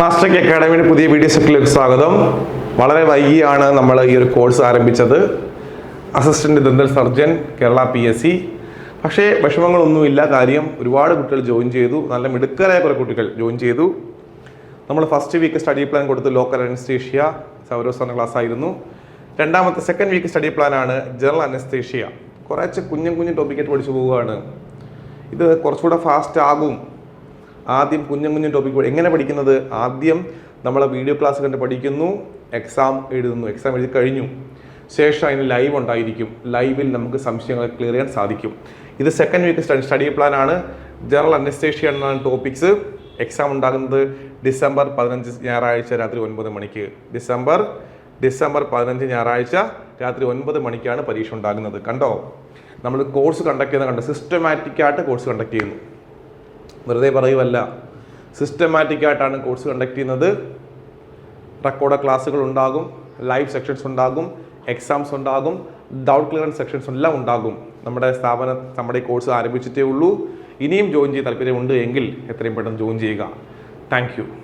Master അക്കാഡമിയുടെ പുതിയ video സെറ്റിലേക്ക് സ്വാഗതം. വളരെ വൈകിയാണ് നമ്മൾ ഈ ഒരു കോഴ്സ് ആരംഭിച്ചത്. Assistant dental surgeon Kerala P S C. പക്ഷേ വിഷമങ്ങളൊന്നുമില്ല കാര്യം ഒരുപാട് കുട്ടികൾ ജോയിൻ ചെയ്തു. നല്ല മിടുക്കരായ കുറേ കുട്ടികൾ ജോയിൻ ചെയ്തു. നമ്മൾ ഫസ്റ്റ് വീക്ക് സ്റ്റഡി പ്ലാൻ കൊടുത്തു ലോക്കൽ അനസ്തേഷ്യ സൗരവസ്ഥാന ക്ലാസ് ആയിരുന്നു രണ്ടാമത്തെ സെക്കൻഡ് വീക്ക് സ്റ്റഡി പ്ലാൻ ആണ് ജനറൽ അനസ്തേഷ്യ കുറച്ച് കുഞ്ഞും കുഞ്ഞും ടോപ്പിക്കായിട്ട് പഠിച്ചു പോവുകയാണ്. ഇത് കുറച്ചുകൂടെ ഫാസ്റ്റ് ആകും. ആദ്യം കുഞ്ഞും കുഞ്ഞും ടോപ്പിക് എങ്ങനെ പഠിക്കുന്നത്? ആദ്യം നമ്മളെ വീഡിയോ ക്ലാസ് കണ്ട് പഠിക്കുന്നു എക്സാം എഴുതുന്നു. എക്സാം എഴുതി കഴിഞ്ഞു. ശേഷം അതിന് ലൈവ് ഉണ്ടായിരിക്കും. ലൈവിൽ നമുക്ക് സംശയങ്ങൾ ക്ലിയർ ചെയ്യാൻ സാധിക്കും. ഇത് second week study study plan ആണ്. ജനറൽ അനസ്തേഷ്യ എന്നാണ് ടോപ്പിക്സ് എക്സാം ഉണ്ടാകുന്നത് ഡിസംബർ പതിനഞ്ച് ഞായറാഴ്ച രാത്രി ഒൻപത് മണിക്ക്. ഡിസംബർ ഡിസംബർ പതിനഞ്ച് ഞായറാഴ്ച രാത്രി ഒൻപത് മണിക്കാണ് പരീക്ഷ ഉണ്ടാകുന്നത്. കണ്ടോ? നമ്മൾ കോഴ്സ് കണ്ടക്ട് ചെയ്യുന്ന കണ്ടോ? സിസ്റ്റമാറ്റിക്കായിട്ട് കോഴ്സ് കണ്ടക്ട് ചെയ്യുന്നു. വെറുതെ പറയുമല്ല സിസ്റ്റമാറ്റിക്കായിട്ടാണ് കോഴ്സ് കണ്ടക്ട് ചെയ്യുന്നത്. റെക്കോർഡ് ക്ലാസ്സുകൾ ഉണ്ടാകും ലൈവ് സെക്ഷൻസ് ഉണ്ടാകും എക്സാംസ് ഉണ്ടാകും ഡൗട്ട് ക്ലിയറൻസ് സെക്ഷൻസ് എല്ലാം ഉണ്ടാകും. നമ്മുടെ സ്ഥാപനം നമ്മുടെ കോഴ്സ് ആരംഭിച്ചിട്ടേ ഉള്ളൂ. ഇനിയും ജോയിൻ ചെയ്യാൻ താല്പര്യമുണ്ട് എങ്കിൽ എത്രയും പെട്ടെന്ന് ജോയിൻ ചെയ്യുക. താങ്ക്